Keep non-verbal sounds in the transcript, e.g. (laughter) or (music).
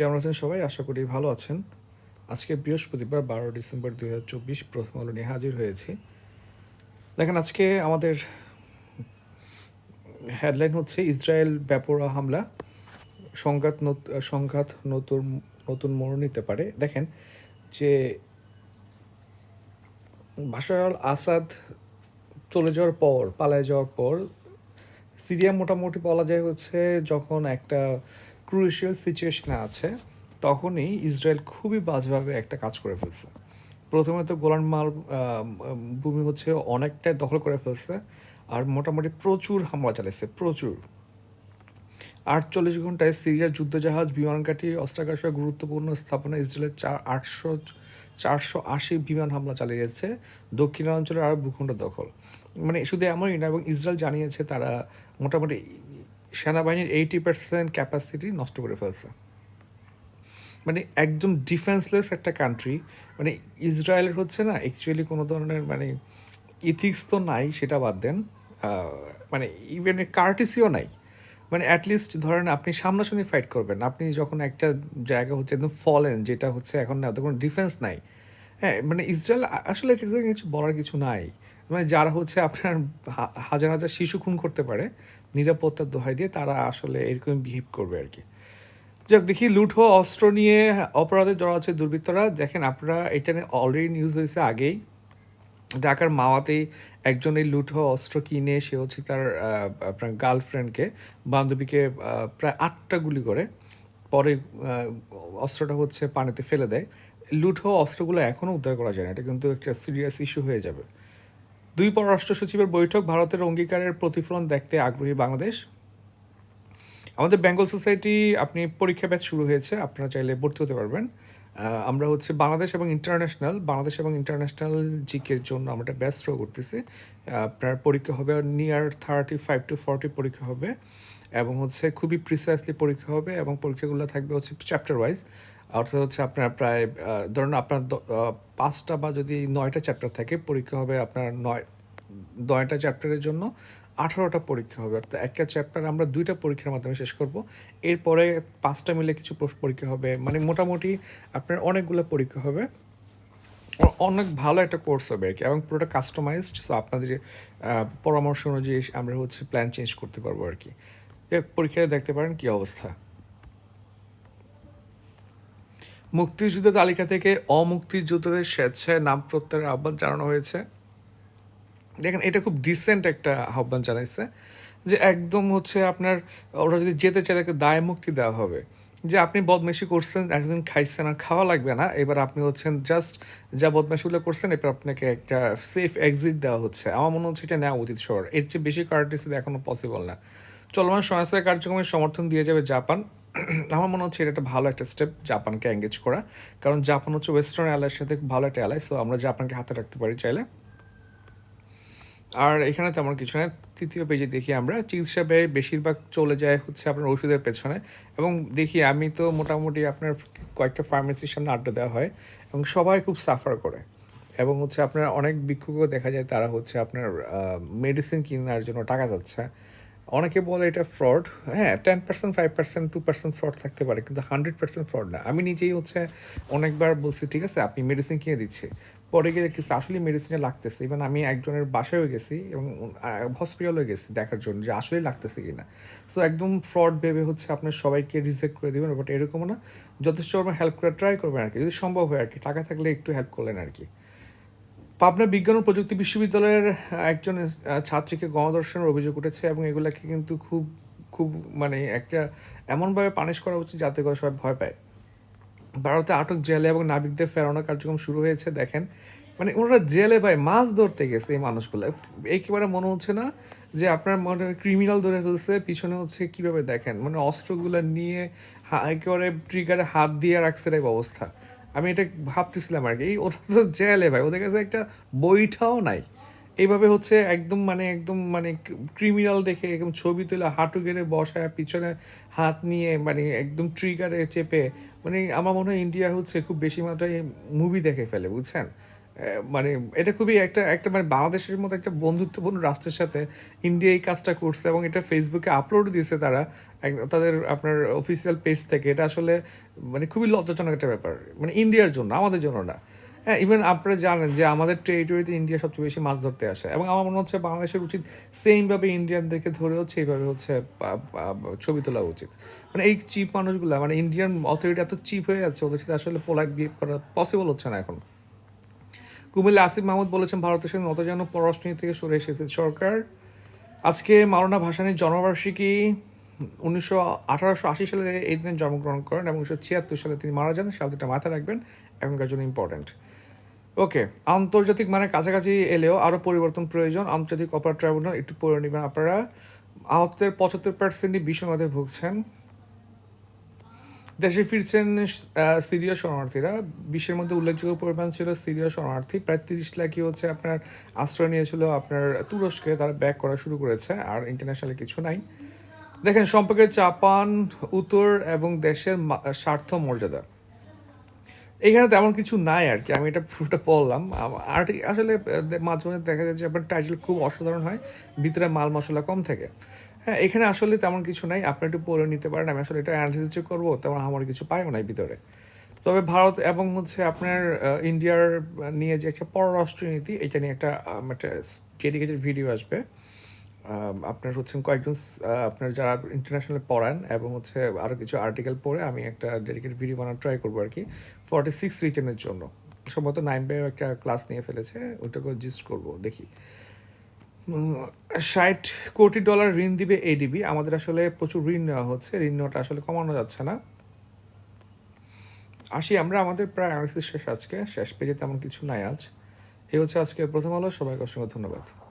কেমন আছেন সবাই? আশা করি ভালো আছেন। আজকে বৃহস্পতিবার, বারো ডিসেম্বর দুই হাজার চব্বিশ, প্রথম আলো নিয়ে হাজির হয়েছি। দেখেন, আজকে আমাদের হেডলাইন হচ্ছে, ইসরায়েল ব্যাপরা হামলা, সংঘাত সংঘাত নতুন নতুন মোড় নিতে পারে। দেখেন যে বাশার আসাদ চলে যাওয়ার পর, পালায় যাওয়ার পর, সিরিয়া মোটামুটি বলা যায় হচ্ছে, যখন একটা ক্রুশিয়াল সিচুয়েশনে আছে, তখনই ইসরায়েল খুবই বাজেভাবে একটা কাজ করে ফেলছে। প্রথমে তো গোলান মাল ভূমি হচ্ছে অনেকটাই দখল করে ফেলছে, আর মোটামুটি প্রচুর হামলা চালিয়েছে প্রচুর। আটচল্লিশ ঘন্টায় সিরিয়ার যুদ্ধজাহাজ বিমানঘাটি অস্ত্রাগার সহ গুরুত্বপূর্ণ স্থাপনা ইসরায়েলের চার, আটশো, চারশো আশি বিমান হামলা চালিয়েছে, দক্ষিণাঞ্চলের আরব ভূখণ্ড দখল। মানে শুধু এমনই না, এবং ইসরায়েল জানিয়েছে তারা মোটামুটি সেনাবাহিনীর এইটি পার্সেন্ট ক্যাপাসিটি নষ্ট করে ফেলছে। মানে একদম ডিফেন্সলেস একটা কান্ট্রি মানে ইসরায়েলের হচ্ছে না অ্যাকচুয়ালি কোনো ধরনের মানে ইথিক্স তো নাই, সেটা বাদ দেন। মানে ইভেন কার্টিসিও নাই। মানে অ্যাটলিস্ট ধরেন আপনি সামনাসামনি ফাইট করবেন, আপনি যখন একটা জায়গা হচ্ছে একদম ফলেন যেটা হচ্ছে এখন না কোনো ডিফেন্স নাই। হ্যাঁ মানে ইসরায়েল আসলে কিছু বলার কিছু নাই। মানে যারা হচ্ছে আপনার হাজার হাজার শিশু খুন করতে পারে নিরাপত্তার দোহাই দিয়ে তারা আসলে এরকম বিহেভ করবে আর কি। যাক, দেখি লুট হওয়া অস্ত্র নিয়ে অপরাধে জড়া আছে দুর্বৃত্তরা। দেখেন, আপনারা এটা নিয়ে অলরেডি নিউজ হয়েছে আগেই। ঢাকার মাওয়াতেই একজন এই লুট হওয়া অস্ত্র কিনে, সে হচ্ছে তার আপনার গার্লফ্রেন্ডকে বান্ধবীকে প্রায় আটটা গুলি করে। পরে অস্ত্রটা হচ্ছে পানিতে ফেলে দেয়। লুট হওয়া অস্ত্রগুলো এখনও উদ্ধার করা যায় না, এটা কিন্তু একটা সিরিয়াস ইস্যু হয়ে যাবে। দুই পররাষ্ট্র সচিবের বৈঠক ভারতের অঙ্গীকারের প্রতিফলন দেখতে আগ্রহী বাংলাদেশ। আমাদের বেঙ্গল সোসাইটি, আপনি পরীক্ষা ব্যাচ শুরু হয়েছে, আপনারা চাইলে ভর্তি হতে পারবেন। আমরা হচ্ছে বাংলাদেশ এবং ইন্টারন্যাশনাল বাংলাদেশ এবং ইন্টারন্যাশনাল জিকের জন্য আমরা ব্যাচ থ্রো করতেছি। আপনার পরীক্ষা হবে near thirty five to forty পরীক্ষা হবে এবং হচ্ছে খুবই প্রিসাইসলি পরীক্ষা হবে এবং পরীক্ষাগুলো থাকবে হচ্ছে চ্যাপ্টার ওয়াইজ অর্থাৎ হচ্ছে আপনার প্রায় ধরুন আপনার পাঁচটা বা যদি নয়টা চ্যাপ্টার থাকে, পরীক্ষা হবে আপনার নয়, নয়টা চ্যাপ্টারের জন্য আঠারোটা পরীক্ষা হবে। অর্থাৎ একটা চ্যাপ্টার আমরা দুইটা পরীক্ষার মাধ্যমে শেষ করব। এরপরে পাঁচটা মিলে কিছু পরীক্ষা হবে। মানে মোটামুটি আপনার অনেকগুলো পরীক্ষা হবে। অনেক ভালো একটা কোর্স হবে আর কি। এবং পুরোটা কাস্টমাইজড সো আপনাদের পরামর্শ অনুযায়ী আমরা হচ্ছে প্ল্যান চেঞ্জ করতে পারব আর কি। পরীক্ষায় দেখতে পারেন কি অবস্থা। মুক্তিযুদ্ধ তালিকা থেকে অমুক্তিযোদ্ধাদের স্বেচ্ছায় নাম প্রত্যাহারের আহ্বান জানানো হয়েছে। দেখেন, এটা খুব ডিসেন্ট একটা আহ্বান জানাইছে যে একদম হচ্ছে আপনার, ওরা যদি যেতে চায় তাকে দায় মুক্তি দেওয়া হবে। যে আপনি বদমাইশি করছেন একদিন খাইছেন আর খাওয়া লাগবে না, এবার আপনি হচ্ছেন জাস্ট যা বদমাইশিগুলো করছেন এবার আপনাকে একটা সেফ এক্সিট দেওয়া হচ্ছে। আমার মনে হচ্ছে এটা নেওয়া উচিত সবার। এর চেয়ে বেশি কার্টিসি এখনও পসিবল না। চলমান সংস্থার কার্যক্রমের সমর্থন দিয়ে যাবে জাপান। (clears throat) আমার মনে হচ্ছে এটা একটা ভালো একটা স্টেপ জাপানকে এঙ্গেজ করা। কারণ জাপান হচ্ছে ওয়েস্টার্ন অ্যালাইয়ের সাথে ভালো একটা অ্যালাই সো আমরা জাপানকে হাতে রাখতে পারি চাইলে। আর এখানে তেমন কিছু নয় তৃতীয় পেজে দেখি আমরা। চিকিৎসা ব্যয় বেশিরভাগ চলে যায় হচ্ছে আপনার ওষুধের পেছনে। এবং দেখি আমি তো মোটামুটি আপনার কয়েকটা ফার্মেসির সামনে আড্ডা দেওয়া হয় এবং সবাই খুব সাফার করে। এবং হচ্ছে আপনার অনেক ভিক্ষুকও দেখা যায় তারা হচ্ছে আপনার মেডিসিন কেনার জন্য টাকা যাচ্ছে অনেকে বলে এটা ফ্রড হ্যাঁ ten percent five percent two percent fraud থাকতে পারে, কিন্তু হান্ড্রেড পার্সেন্ট ফ্রড না। আমি নিজেই হচ্ছে অনেকবার বলছি, ঠিক আছে, আপনি মেডিসিন কিনে দিচ্ছে। পরে গিয়ে দেখছি আসলে মেডিসিনে লাগতেছে। ইভেন আমি একজনের বাসায়ও গেছি এবং হসপিটালেও গেছি দেখার জন্য যে আসলেই লাগতেছে কিনা। সো একদম ফ্রড ভেবে হচ্ছে আপনার সবাইকে রিজেক্ট করে দেবেন বাট এরকমও না। যথেষ্ট হেল্প করে ট্রাই করবেন আর কি। যদি সম্ভব হয় আর কি, টাকা থাকলে একটু হেল্প করলেন আর কি। পাবনা বিজ্ঞান ও প্রযুক্তি বিশ্ববিদ্যালয়ের একজন ছাত্রীকে গণধর্ষণের অভিযোগ উঠেছে এবং এগুলাকে কিন্তু খুব খুব মানে একটা এমনভাবে পানিশ করা উচিত যাতে করে সবাই ভয় পায়। ভারতে আটক জেলে এবং নাবিকদের ফেরানোর কার্যক্রম শুরু হয়েছে, দেখেন। মানে ওনারা জেলে ভাই মাছ ধরতে গেছে এই মানুষগুলো। একেবারে মনে হচ্ছে না যে আপনার মনে ক্রিমিনাল ধরে ফেলছে, পিছনে হচ্ছে কীভাবে দেখেন? মানে অস্ত্রগুলো নিয়ে একেবারে ট্রিগারে হাত দিয়ে রাখছে এই অবস্থা। আমি এটা ভাবতেছিলাম আর কি। এই ওরা তো জেলে ভাই, ওদের কাছে একটা বইটাও নাই। এইভাবে হচ্ছে একদম মানে একদম মানে ক্রিমিনাল দেখে একদম ছবি তুলে হাঁটু গেড়ে বসায়, পিছনে হাত নিয়ে মানে একদম ট্রিগারে চেপে মানে আমার মনে হয় ইন্ডিয়া হচ্ছে খুব বেশি মাত্রায় মুভি দেখে ফেলে, বুঝছেন? মানে এটা খুবই একটা একটা মানে বাংলাদেশের মতো একটা বন্ধুত্বপূর্ণ রাষ্ট্রের সাথে ইন্ডিয়া এই কাজটা করছে এবং এটা ফেসবুকে আপলোড দিয়েছে তারা তাদের আপনার অফিসিয়াল পেজ থেকে। এটা আসলে মানে খুবই লজ্জাজনক একটা ব্যাপার। মানে ইন্ডিয়ার জন্য, আমাদের জন্য না। হ্যাঁ ইভেন আপনারা জানেন যে আমাদের টেরিটরিতে ইন্ডিয়া সবচেয়ে বেশি মাছ ধরতে আসে এবং আমার মনে হচ্ছে বাংলাদেশের উচিত সেমভাবে ইন্ডিয়ানদেরকে ধরে হচ্ছে এইভাবে হচ্ছে ছবি তোলা উচিত। মানে এই চিপ মানুষগুলো মানে ইন্ডিয়ান অথরিটি এত চিপ হয়ে যাচ্ছে, ওদের সাথে আসলে পোলাইট বিহেভ করা পসিবল হচ্ছে না এখন। কুমিল্লা আসিফ মাহমুদ বলেছেন, ভারতের সঙ্গে মতো যেন পররাষ্ট্রনীতি থেকে সরে এসেছে সরকার। আজকে মাওলানা ভাসানীর জন্মবার্ষিকী উনিশশো আঠারোশো আশি সালে এই দিনে জন্মগ্রহণ করেন এবং উনিশশো ছিয়াত্তর সালে তিনি মারা যান। সাল দুটা মাথায় রাখবেন, এখনকার জন্য ইম্পর্ট্যান্ট ওকে, আন্তর্জাতিক মানে কাছাকাছি এলেও আরও পরিবর্তন প্রয়োজন। আন্তর্জাতিক অপরাধ ট্রাইব্যুনাল, একটু পড়ে নেবেন আপনারা। আহতদের পঁচাত্তর পার্সেন্টই বিষণ্ণতায় ভুগছেন। দেশে ফিরছেন সিরীয় শরণার্থীরা। বিশ্বের মধ্যে উল্লেখযোগ্য পরিমাণ ছিল সিরীয় শরণার্থী। প্রায় তিরিশ লাখই হচ্ছে আপনার আশ্রয় নিয়েছিল আপনার তুরস্কে। তারা ব্যাক করা শুরু করেছে, আর ইন্টারন্যাশনালি কিছু নাই। দেখেন, সম্পর্কে জাপান, উত্তর এবং দেশের স্বার্থ মর্যাদা। এখানে তেমন কিছু নাই আর কি। আমি এটা পুরোটা পড়লাম আর আসলে মাঝে মাঝে দেখা যায় যে আপনার টাইটেল খুব অসাধারণ হয়, ভিতরে মাল মশলা কম থাকে। হ্যাঁ এখানে আসলে তেমন কিছু নাই। আপনি একটু পড়ে নিতে পারেন। আমি আসলে এটা অ্যানালিসিস করব, তেমন আমার কিছু পাইও নাই ভিতরে। তবে ভারত এবং হচ্ছে আপনার ইন্ডিয়ার নিয়ে যে একটা পররাষ্ট্রনীতি এটা নিয়ে একটা একটা ডেডিকেটেড ভিডিও আসবে। আপনার হচ্ছেন কয়েকজন আপনার যারা ইন্টারন্যাশনাল পড়ান এবং হচ্ছে আরও কিছু আর্টিকেল পড়ে, আমি একটা ডেডিকেটেড ভিডিও বানানোর ট্রাই করব আর কি। ফর্টি সিক্স রিটার্নের জন্য। সম্ভবত নাইন বাই একটা ক্লাস নিয়ে ফেলেছে ওইটাকে জিস্ট করব, দেখি। ষাট কোটি ডলার ঋণ দিবে এডিবি আমাদের আসলে প্রচুর ঋণ নেওয়া হচ্ছে। ঋণ নেওয়াটা আসলে কমানো যাচ্ছে না। আসি আমরা, আমাদের প্রায় অ্যানালিসিস শেষ আজকে। শেষ পেজে তেমন কিছু নাই আজ। এই হচ্ছে আজকের প্রথম আলো। সবাইকে অসংখ্য ধন্যবাদ।